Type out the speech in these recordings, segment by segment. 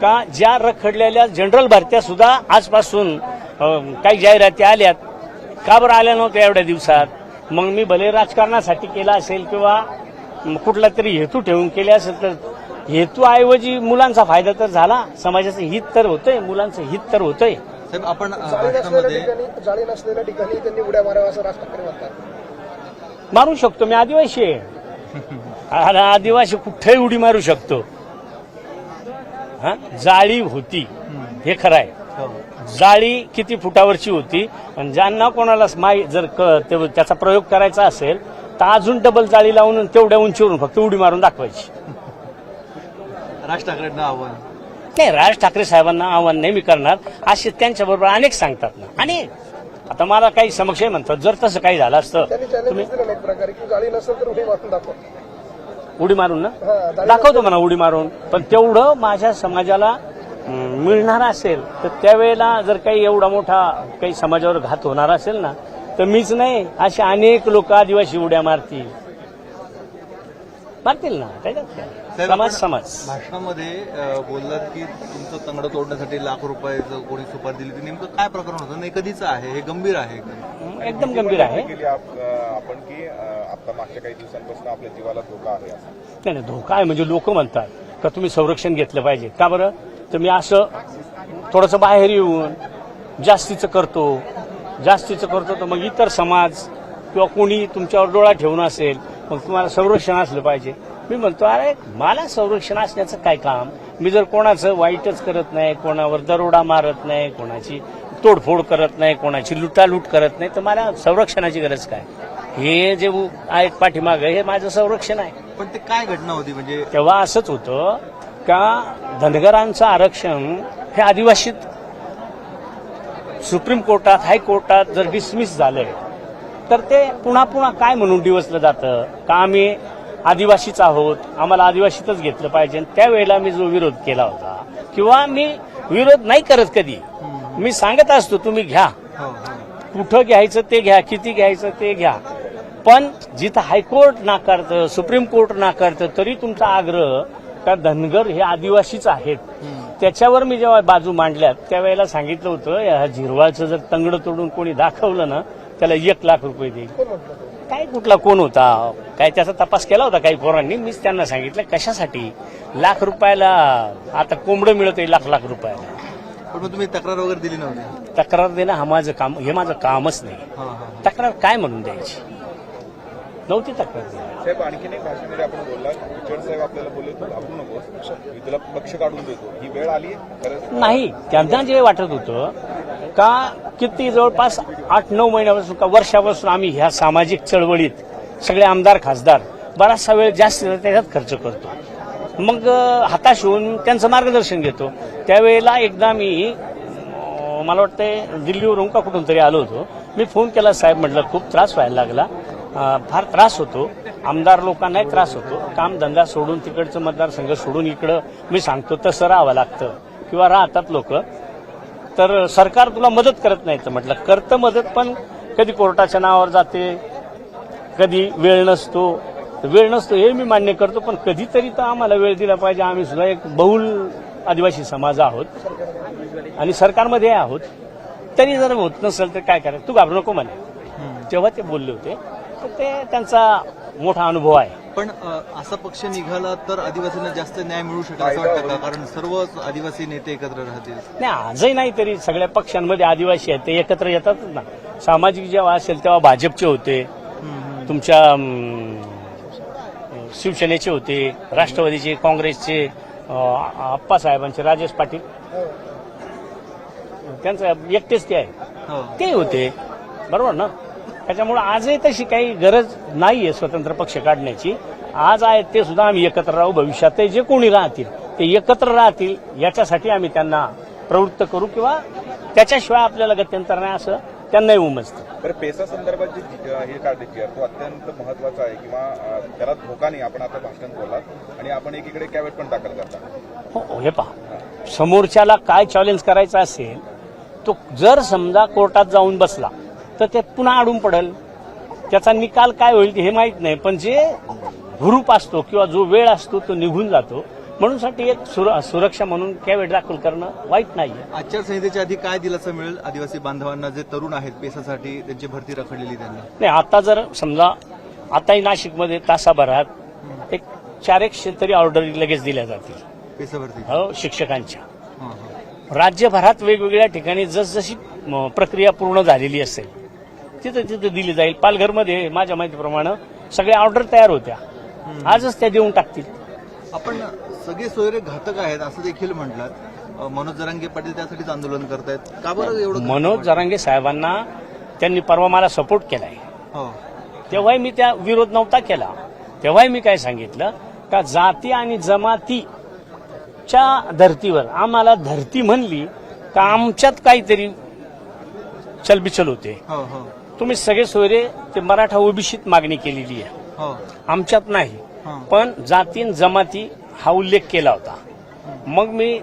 का ज्या रखडलेल्या जनरल भरत्या सुद्धा आजपासून काही जाहिराती आल्यात का बरं आल्या नव्हत्या एवढ्या दिवसात? मग मी भले राजकारणासाठी केला असेल किंवा कुठला तरी हेतू ठेवून केले असेल तर हेतूऐवजी मुलांचा फायदा तर झाला. समाजाचं हित तर होतंय मुलांचं हित तर होतंय. साहेब आपण अ, जाळी नसलेल्या राष्ट्रामध्ये ठिकाणी जाळी नसलेल्या ठिकाणी त्यांनी उड्या माराव्या असं राज ठाकरे म्हणतात. मारू शकतो मी आदिवासी आहे. आदिवासी कुठेही उडी मारू शकतो. हा? जाळी होती. हे खरं आहे हो. जाळी किती फुटावरची होती? आणि ज्यांना कोणाला माही जर क- ते- त्याचा प्रयोग करायचा असेल तर अजून डबल जाळी लावून तेवढ्या उंचीवरून फक्त उडी मारून दाखवायची. राज ठाकरेंना आव्हान. नाही राज ठाकरे साहेबांना आव्हान नाही मी करणार. असे त्यांच्याबरोबर अनेक सांगतात ना. अनेक आता मला काही समक्ष म्हणतात. जर तसं काही झालं असतं तुम्ही उडी मारून ना? दाखवतो म्हणा उडी मारून. पण तेवढं माझ्या समाजाला मिळणार असेल तर त्यावेळेला जर काही एवढा मोठा काही समाजावर घात होणार असेल ना तर मीच नाही असे अनेक लोक आदिवासी उड्या मारतील. मारतील ना त्याच्यात समाज समाज. भाषणामध्ये बोललात की तुमचं तंगड तोडण्यासाठी लाख रुपयाचं कोणी सुपारी दिली ती नेमकं काय प्रकरण होतं? नाही कधीचं आहे? हे गंभीर आहे? एकदम गंभीर आहे. आपण की आता मागच्या काही दिवसांपासून आपल्या जीवाला धोका आहे असं. नाही नाही धोका आहे म्हणजे लोक म्हणतात का तुम्ही संरक्षण घेतलं पाहिजे. का बरं? तर मी असं थोडंसं बाहेर येऊन जास्तीचं करतो. जास्तीचं करतो तर मग इतर समाज किंवा कोणी तुमच्यावर डोळा ठेवून असेल मग तुम्हाला संरक्षण असलं पाहिजे. मी म्हणतो अरे मला संरक्षण असण्याचं काय काम? मी जर कोणाचं वाईटच करत नाही कोणावर दरोडा मारत नाही कोणाची तोडफोड करत नाही कोणाची लुटालूट करत नाही तर मला संरक्षणाची गरज काय? हे जे आहेत पाठीमागं हे माझं संरक्षण आहे. पण ते काय घटना होती? म्हणजे तेव्हा असंच होतं का धनगरांचं आरक्षण हे आदिवासीत सुप्रीम कोर्टात हायकोर्टात जर डिसमिस झालंय तर ते पुन्हा पुन्हा काय म्हणून डिवसलं जातं? का आम्ही आदिवासीच आहोत? आम्हाला आदिवासीतच घेतलं पाहिजे. आणि त्यावेळेला मी जो विरोध केला होता किंवा मी विरोध नाही करत कधी. मी सांगत असतो तुम्ही घ्या. हो, हो. कुठं घ्यायचं ते घ्या किती घ्यायचं ते घ्या. पण जिथं हायकोर्ट नाकारतं सुप्रीम कोर्ट नाकारतं तरी तुमचा आग्रह का धनगर हे आदिवासीच आहेत? त्याच्यावर मी जेव्हा बाजू मांडल्यात त्यावेळेला सांगितलं होतं या झिरवाळचं जर तंगड तोडून कोणी दाखवलं ना त्याला एक लाख रुपये देईल? काय कुठला कोण होता? काय त्याचा तपास केला होता काही पोरांनी? मीच त्यांना सांगितलं कशासाठी? लाख रुपयाला आता कोंबडं मिळत लाख लाख रुपयाला. पण तुम्ही तक्रार वगैरे दिली नव्हती. तक्रार देणं हा माझं काम हे माझं कामच नाही. तक्रार काय म्हणून द्यायची? नव्हती तक्रार. साहेब आणखीन एक भाषणामध्ये आपण बोलला किचड साहेब आपल्याला बोलले तू घाबरू नकोस मी तुला पक्ष काढून देतो. ही वेळ आली नाही त्यांना जे वाटत होतं का किती जवळपास आठ नऊ महिन्यापासून का वर्षापासून आम्ही ह्या सामाजिक चळवळीत सगळे आमदार खासदार बराचसा वेळ जास्त त्याच्यात खर्च करतो. मग हताश होऊन त्यांचं मार्गदर्शन घेतो. त्यावेळेला एकदा मी मला वाटतं दिल्लीवरून का कुठून तरी आलो होतो. मी फोन केला साहेब म्हटलं खूप त्रास व्हायला लागला. फार त्रास होतो. आमदार लोकांनाही त्रास होतो. काम धंदा सोडून तिकडचं मतदारसंघ सोडून इकडं मी सांगतो तसं राहावं लागतं. किंवा राहतात लोक. तर सरकार तुला मदत करत नाही तर म्हटलं करतं मदत पण कधी कोर्टाच्या नावावर जाते कधी वेळ नसतो. वेळ नसतो हे मी मान्य करतो पण कधीतरी तर आम्हाला वेळ दिला पाहिजे. आम्ही सुद्धा एक बहुल आदिवासी समाज आहोत आणि सरकारमध्ये आहोत. तरी जर होत नसेल तर काय करायचं? तू घाबरू नको म्हणे. तेव्हा ते बोलले होते ते त्यांचा मोठा अनुभव आहे. पण असा पक्ष निघाला तर आदिवासींना जास्त न्याय मिळू शकेल असं वाटतं का? कारण सर्वच आदिवासी नेते एकत्र राहतील. नाही आजही नाही तरी सगळ्या पक्षांमध्ये आदिवासी आहेत ते एकत्र येतातच ना. सामाजिक जेव्हा असेल तेव्हा भाजपचे होते तुमच्या शिवसेनेचे होते राष्ट्रवादीचे काँग्रेसचे आप्पासाहेबांचे राजेश पाटील. त्यांचं एकटेच ते आहे. हो. ते होते. बरोबर ना? त्याच्यामुळे आजही तशी काही गरज नाहीये स्वतंत्र पक्ष काढण्याची. आज आहेत ते सुद्धा आम्ही एकत्र राहू. भविष्यात जे कोणी राहतील ते एकत्र राहतील याच्यासाठी आम्ही त्यांना प्रवृत्त करू किंवा त्याच्याशिवाय आपल्याला गत्यंतर नाही असं त्यांनाही उमजतं. बरं पेसा संदर्भात जे हे काढले तो अत्यंत महत्त्वाचा आहे किंवा त्याला धोका नाही. आपण आता भाषण बोललात आणि आपण एकीकडे कॅवेट पण दाखल करता. हो हो, हे पहा. समोरच्याला काय चॅलेंज करायचं असेल तो जर समजा कोर्टात जाऊन बसला तर ते पुन्हा अडून पडेल. त्याचा निकाल काय होईल हे माहीत नाही पण जे हुरूप असतो किंवा जो वेळ असतो तो निघून जातो. म्हणून साठी एक सुर- सुरक्षा म्हणून कॅवेट दाखल करणं वाईट नाहीये. आचारसंहितेच्या आधी काय दिलासा मिळेल? आदिवासी बांधवांना जे तरुण आहेत पेशासाठी त्यांची भरती रखडलेली त्यांनी. नाही आता जर समजा आताही नाशिकमध्ये तासाभरात एक चार एकशे तरी ऑर्डर लगेच दिल्या जातील. पेशा भरती. हो शिक्षकांच्या. राज्यभरात वेगवेगळ्या ठिकाणी जसजशी प्रक्रिया पूर्ण झालेली असेल तिथं तिथं दिली जाईल. पालघरमध्ये माझ्या माहितीप्रमाणे सगळ्या ऑर्डर तयार होत्या. आजच त्या देऊन टाकतील. आपण सगळे सोयरे घातक आहेत असं देखील म्हटलात. अ, मनोज जरांगे पाटील त्यासाठीच आंदोलन करतायत. का बरं एवढं मनोज? जरांगे साहेबांना त्यांनी परवा मला सपोर्ट केलाय. हो. तेव्हाही मी त्या विरोध नव्हता केला. तेव्हाही मी काय सांगितलं? का जाती आणि जमातीच्या धर्तीवर आम्हाला धरती म्हणली का आमच्यात काहीतरी चलबिचल होते. हो हो. तुम्ही सगळे सोयरे ते मराठा ओबीसीत मागणी केलेली आहे. हो. आमच्यात नाही. हा. पण जातीन जमाती हा उल्लेख केला होता. मग मी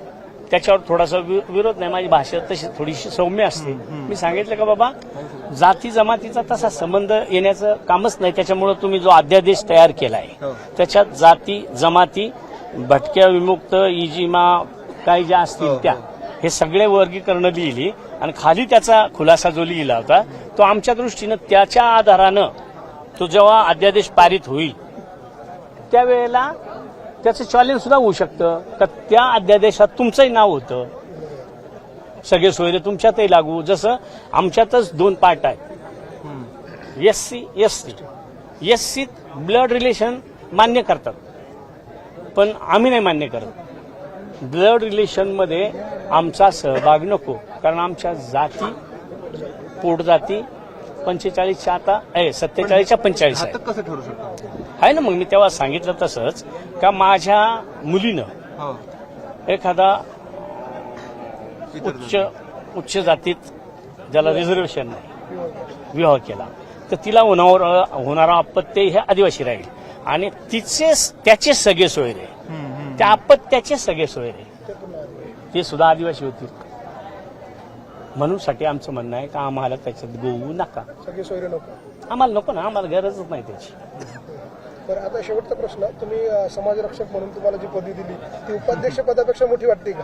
त्याच्यावर थोडासा विरोध नाही माझी भाषा तशी थोडीशी सौम्य असते. मी सांगितलं का बाबा जाती जमातीचा तसा संबंध येण्याचं कामच नाही. त्याच्यामुळे तुम्ही जो अध्यादेश तयार केला आहे हो. त्याच्यात जाती जमाती भटक्या विमुक्त इजिमा काही ज्या हो, असतील त्या हे सगळे वर्गीकरण लिहिली आणि खाली त्याचा खुलासा जो लिहिला होता तो आमच्या दृष्टीनं त्याच्या आधारानं तो जेव्हा अध्यादेश पारित होईल त्यावेळेला त्याचं चॅलेंज सुद्धा होऊ शकतं. का त्या अध्यादेशात तुमचंही नाव होतं. सगळे सोयरे तुमच्यातही लागू. जसं आमच्यातच दोन पार्ट आहेत. S C S T. S सीत ब्लड रिलेशन मान्य करतात. पण आम्ही नाही मान्य करत. ब्लड रिलेशनमध्ये आमचा सहभाग नको. कारण आमच्या जाती पोटजाती पंचेचाळीसच्या आता आहे सत्तेचाळीसच्या पंचेचाळीस आहे. कसं ठरू शकतं? आहे ना मग मी तेव्हा सांगितलं तसंच का माझ्या मुलीनं हो. एखादा उच्च उच्च जातीत ज्याला रिझर्वेशन नाही विवाह केला तर तिला होणार होणारा अपत्य हे आदिवासी राहील. आणि तिचे त्याचे सगळे सोयरे. त्या अपत्याचे सगळे सोयरे ते सुद्धा आदिवासी होतील. म्हणून साठी आमचं म्हणणं आहे का आम्हाला त्याच्यात गोवू नका. सगळे सोयरे नको आम्हाला नको ना आम्हाला गरजच नाही त्याची. बरं आता शेवटचा प्रश्न तुम्ही अं, समाजरक्षक म्हणून तुम्हाला जी पदवी दिली ती उपाध्यक्ष पदापेक्षा मोठी वाटते का?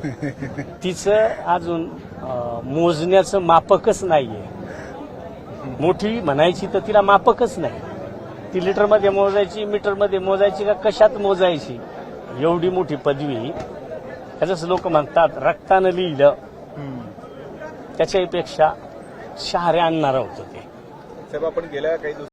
तिचं अजून अं, मोजण्याचं मापकच नाहीये. मोठी म्हणायची तर तिला मापकच नाही. ती लिटरमध्ये मोजायची मीटरमध्ये मोजायची का कशात मोजायची? एवढी मोठी पदवी त्याच लोक म्हणतात रक्तानं लिहिलं. त्याच्याहीपेक्षा शहारे आणणारं होतं ते. साहेब आपण गेल्या काही दिवस